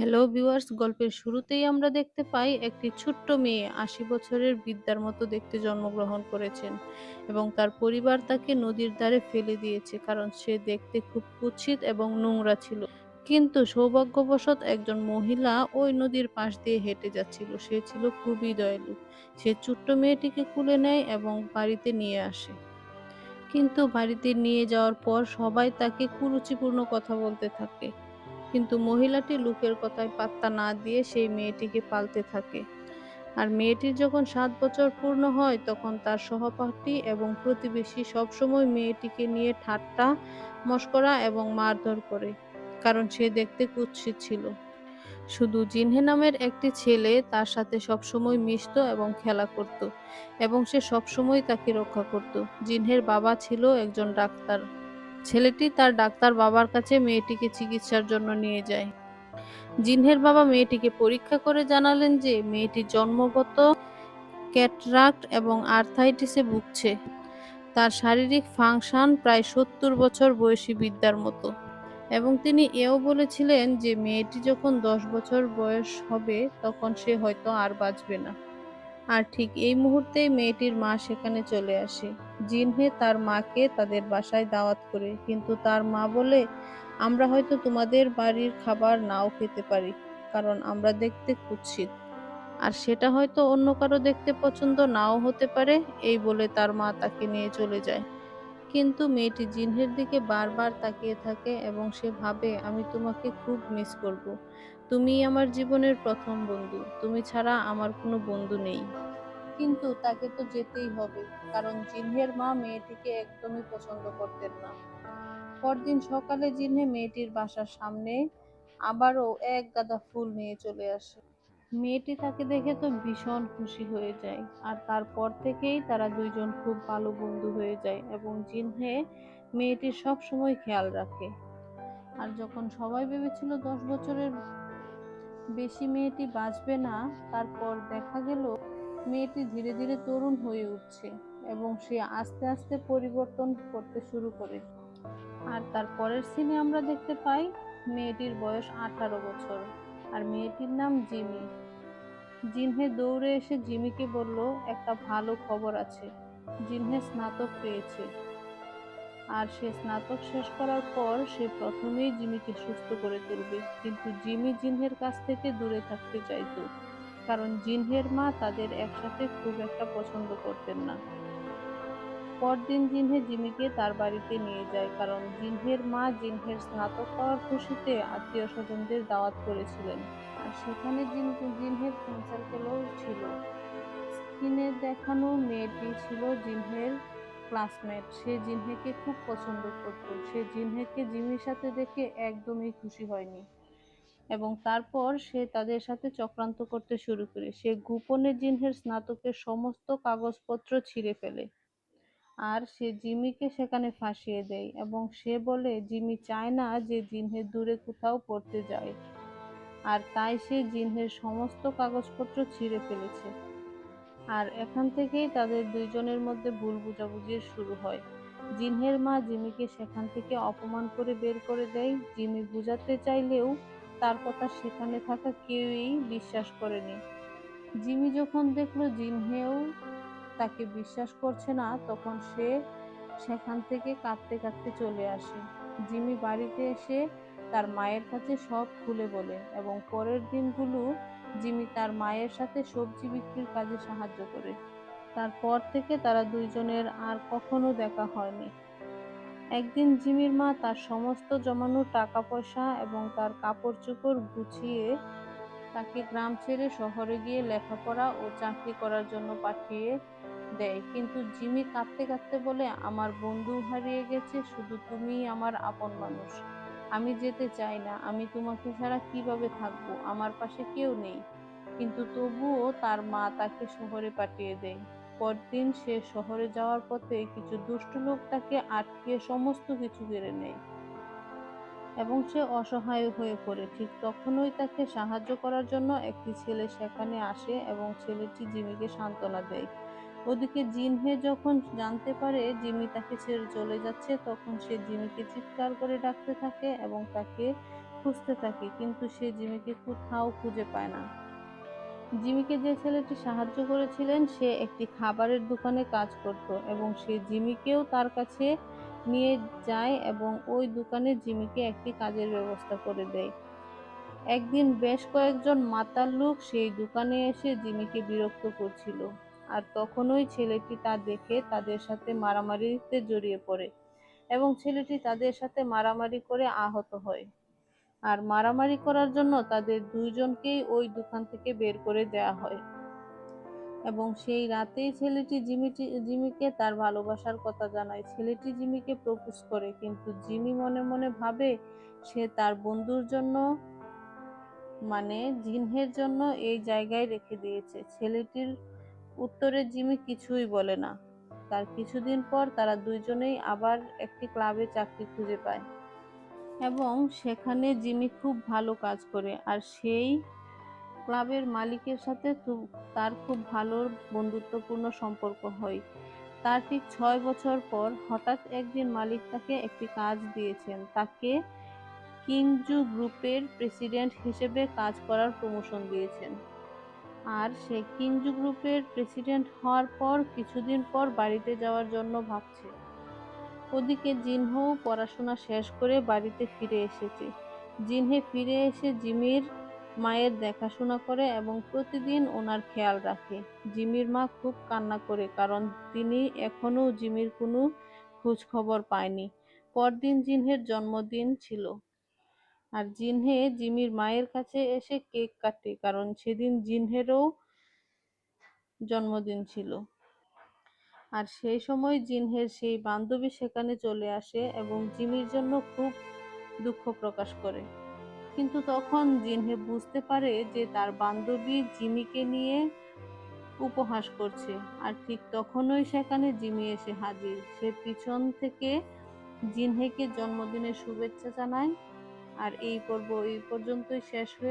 Hello viewers গল্পের শুরুতেই আমরা দেখতে পাই একটি ছোট্ট মেয়ে আশি বছরের বৃদ্ধার মতো দেখতে জন্মগ্রহণ করেছেন এবং তার পরিবার তাকে নদীর ধারে ফেলে দিয়েছে কারণ সে দেখতে খুব কুৎসিত এবং নোংরা ছিল। কিন্তু সৌভাগ্যবশত একজন মহিলা ওই নদীর পাশ দিয়ে হেঁটে যাচ্ছিল। সে ছিল খুবই দয়ালু। সে ছোট্ট মেয়েটিকে কুলে নেয় এবং বাড়িতে নিয়ে আসে। কিন্তু বাড়িতে নিয়ে যাওয়ার পর সবাই তাকে কুরুচিপূর্ণ কথা বলতে থাকে। কিন্তু মহিলাটি লোকের কথায় পাত্তা না দিয়ে সেই মেয়েটিকে পালতে থাকে। আর মেয়েটির যখন সাত বছর পূর্ণ হয়, তখন তার সহপাঠী এবং প্রতিবেশী সবসময় মেয়েটিকে নিয়ে ঠাট্টা, মস্করা এবং মারধর করে, কারণ সে দেখতে কুৎসিত ছিল। শুধু জিনহে নামের একটি ছেলে তার সাথে সবসময় মিশত এবং খেলা করত এবং সে সবসময় তাকে রক্ষা করত। জিনহের বাবা ছিল একজন ডাক্তার। ছেলেটি তার ডাক্তার বাবার কাছে মেয়েটিকে চিকিৎসার জন্য নিয়ে যায়। জিনহের বাবা মেয়েটিকে পরীক্ষা করে জানালেন যে মেয়েটি জন্মগত ক্যাটরাক্ট এবং আর্থাইটিসে ভুগছে। তার শারীরিক ফাংশন প্রায় সত্তর বছর বয়সী বিদ্যার মতো। এবং তিনি এও বলেছিলেন যে মেয়েটি যখন দশ বছর বয়স হবে তখন সে হয়তো আর বাঁচবে না। আর ঠিক এই মুহূর্তেই মেয়েটির মা সেখানে চলে আসে। জিনহে তার মাকে তাদের বাসায় দাওয়াত করে, কিন্তু তার মা বলে, আমরা হয়তো তোমাদের বাড়ির খাবার নাও খেতে পারি, কারণ আমরা দেখতে কুৎসিত। আর সেটা হয়তো অন্য কারও দেখতে পছন্দ নাও হতে পারে, এই বলে তার মা তাকে নিয়ে চলে যায়। কিন্তু মেয়েটি জিনহের দিকে বারবার তাকিয়ে থাকে এবং সে ভাবে, আমি তোমাকে খুব মিস করব। তুমি আমার জীবনের প্রথম বন্ধু। তুমি ছাড়া আমার কোনো বন্ধু নেই। কিন্তু তাকে তো যেতেই হবে, কারণ জিনহের মা মেয়েটিকে একদমই পছন্দ করতেন না। পরদিন সকালে জিনহে মেয়েটির বাসার সামনে আবারও এক গাদা ফুল নিয়ে চলে আসে। মেয়েটি তাকে দেখে তো ভীষণ খুশি হয়ে যায়। আর তারপর থেকেই তারা দুইজন খুব ভালো বন্ধু হয়ে যায় এবং জিনহে মেয়েটির সব সময় খেয়াল রাখে। আর যখন সবাই ভেবেছিল দশ বছরের বেশি মেয়েটি বাঁচবে না, তারপর দেখা গেল মেয়েটি ধীরে ধীরে তরুণ হয়ে উঠছে এবং সে আস্তে আস্তে পরিবর্তন করতে শুরু করে। আর তার পরের সিনে আমরা দেখতে পাই মেয়েটির বয়স আঠারো বছর। আর মেয়েটির নাম জিমি। জিনহে দৌড়ে এসে জিমিকে বলল, একটা ভালো খবর আছে। জিনহে স্নাতক পেয়েছে। আর সে স্নাতক শেষ করার পর সে প্রথমেই জিমিকে সুস্থ করে তুলবে। কিন্তু জিমি জিনহের কাছ থেকে দূরে থাকতে চাইতো, কারণ জিনহের মা তাদের একসাথে খুব একটা পছন্দ করতেন না। পরদিন জিনহে জিমিকে তার বাড়িতে নিয়ে যায়, কারণ জিনহের মা জিনহের স্নাতক পাওয়ার খুশিতে আত্মীয় স্বজনদের দাওয়াত করেছিলেন। আর সেখানে জিন, জিনহের ফ্রেন্ড সার্কেলও ছিল। স্ক্রিনে দেখানো মেয়েটি ছিল জিনহের ক্লাসমেট। সে জিনহেকে খুব পছন্দ করত। সে জিনহেকে জিমির সাথে দেখে একদমই খুশি হয়নি। এবং তারপর সে তাদের সাথে চক্রান্ত করতে শুরু করে। সে গোপনে জিনহের স্নাতকের সমস্ত কাগজপত্র ছিঁড়ে ফেলে। আর সে জিমিকে সেখানে ফাঁসিয়ে দেয় এবং সে বলে, জিমি চায় না যে জিনহে দূরে কোথাও পড়তে যায়। আর তাই সে জিনহের সমস্ত কাগজপত্র ছিঁড়ে ফেলেছে। আর এখান থেকেই তাদের দুইজনের মধ্যে ভুল বুঝাবুঝির শুরু হয়। জিনহের মা জিমিকে সেখান থেকে অপমান করে বের করে দেয়। জিমি বুঝাতে চাইলেও তার কথা সেখানে থাকা কেউই বিশ্বাস করেনি। জিমি যখন দেখল জিনহেও তাকে বিশ্বাস করছে না, তখন সে সেখান থেকে কাঁদতে কাঁদতে চলে আসে। জিমি বাড়িতে এসে তার মায়ের কাছে সব খুলে বলে এবং পরের দিনগুলো জিমি তার মায়ের সাথে সবজি বিক্রির কাজে সাহায্য করে। তারপর থেকে তারা দুইজনের আর কখনো দেখা হয়নি। একদিন জিমির মা তার সমস্ত জমানো টাকা পয়সা এবং তার কাপড় চোপড় গুছিয়ে তাকে গ্রাম ছেড়ে শহরে গিয়ে লেখাপড়া ও চাকরি করার জন্য পাঠিয়ে দেয়। কিন্তু জিমি কাঁদতে কাঁদতে বলে, আমার বন্ধু হারিয়ে গেছে, শুধু তুমিই আমার আপন মানুষ। আমি যেতে চাই না, আমি তোমাকে ছাড়া কীভাবে থাকব? আমার পাশে কেউ নেই কিন্তু তবুও তার মা তাকে শহরে পাঠিয়ে দেয়। পরদিন সে শহরে যাওয়ার পথে কিছু দুষ্ট লোক তাকে আটকে সমস্ত কিছু কেড়ে নেয়। এবং সে অসহায় হয়ে পড়ে। ঠিক তখনই তাকে সাহায্য করার জন্য একটি ছেলে সেখানে আসে এবং ছেলেটি জিমিকে সান্ত্বনা দেয়। ওদিকে জিনহে যখন জানতে পারে জিমি তাকে ছেড়ে চলে যাচ্ছে, তখন সে জিমিকে চিৎকার করে ডাকতে থাকে এবং তাকে খুঁজতে থাকে, কিন্তু সে জিমিকে কোথাও খুঁজে পায় না। জিমিকে যে ছেলেটি সাহায্য করেছিলেন, সে একটি খাবারের দোকানে কাজ করত এবং সে জিমিকেও তার কাছে নিয়ে যায় এবং ওই দোকানে জিমিকে একটি কাজের ব্যবস্থা করে দেয়। একদিন বেশ কয়েকজন মাতাল লোক সেই দোকানে এসে জিমিকে বিরক্ত করছিল আর তখনই ছেলেটি তা দেখে তাদের সাথে মারামারিতে জড়িয়ে পড়ে এবং ছেলেটি তাদের সাথে মারামারি করে আহত হয়। আর মারামারি করার জন্য তাদের দুইজনকেই ওই দোকান থেকে বের করে দেওয়া হয়। এবং সেই রাতেই ছেলেটি জিমিটি, জিমিকে তার ভালোবাসার কথা জানায়। ছেলেটি জিমিকে প্রপোজ করে, কিন্তু জিমি মনে মনে ভাবে সে তার বন্ধুর জন্য মানে জিনহের জন্য এই জায়গায় রেখে দিয়েছে। ছেলেটির উত্তরে জিমি কিছুই বলে না। তার কিছুদিন পর তারা দুইজনেই আবার একটি ক্লাবে চাকরি খুঁজে পায়। এবং সেখানে জিমি খুব ভালো কাজ করে, আর সেই ক্লাবের মালিকের সাথে তার খুব ভালো বন্ধুত্বপূর্ণ সম্পর্ক হয়। তার ঠিক ছয় বছর পর হঠাৎ একদিন মালিক তাকে একটি কাজ দিয়েছেন। তাকে কিংজু গ্রুপের প্রেসিডেন্ট হিসেবে কাজ করার প্রমোশন দিয়েছেন। আর সে কিংজু গ্রুপের প্রেসিডেন্ট হওয়ার পর কিছুদিন পর বাড়িতে যাওয়ার জন্য ভাবছে। ওদিকে জিনহো পড়াশোনা শেষ করে বাড়িতে ফিরে এসেছে। জিনহে ফিরে এসে জিমির মায়ের দেখাশোনা করে এবং প্রতিদিন ওনার খেয়াল রাখে। জিমির মা খুব কান্না করে কারণ তিনি এখনও জিমির কোনো খোঁজ খবর পায়নি। পরদিন জিনহের জন্মদিন ছিল। আর জিনহে জিমির মায়ের কাছে এসে কেক কাটে কারণ সেদিন জিনহেরও জন্মদিন ছিল। আর সেই সময় জিনহের সেই বান্ধবী সেখানে চলে আসে এবং জিমির জন্য খুব দুঃখ প্রকাশ করে। কিন্তু তখন জিনহে বুঝতে পারে যে তার বান্ধবী জিমিকে নিয়ে উপহাস করছে। আর ঠিক তখনই সেখানে জিমি এসে হাজির। সে পিছন থেকে জিনহেকে জন্মদিনের শুভেচ্ছা জানায়। আর এই পর্ব এই পর্যন্তই শেষ হয়ে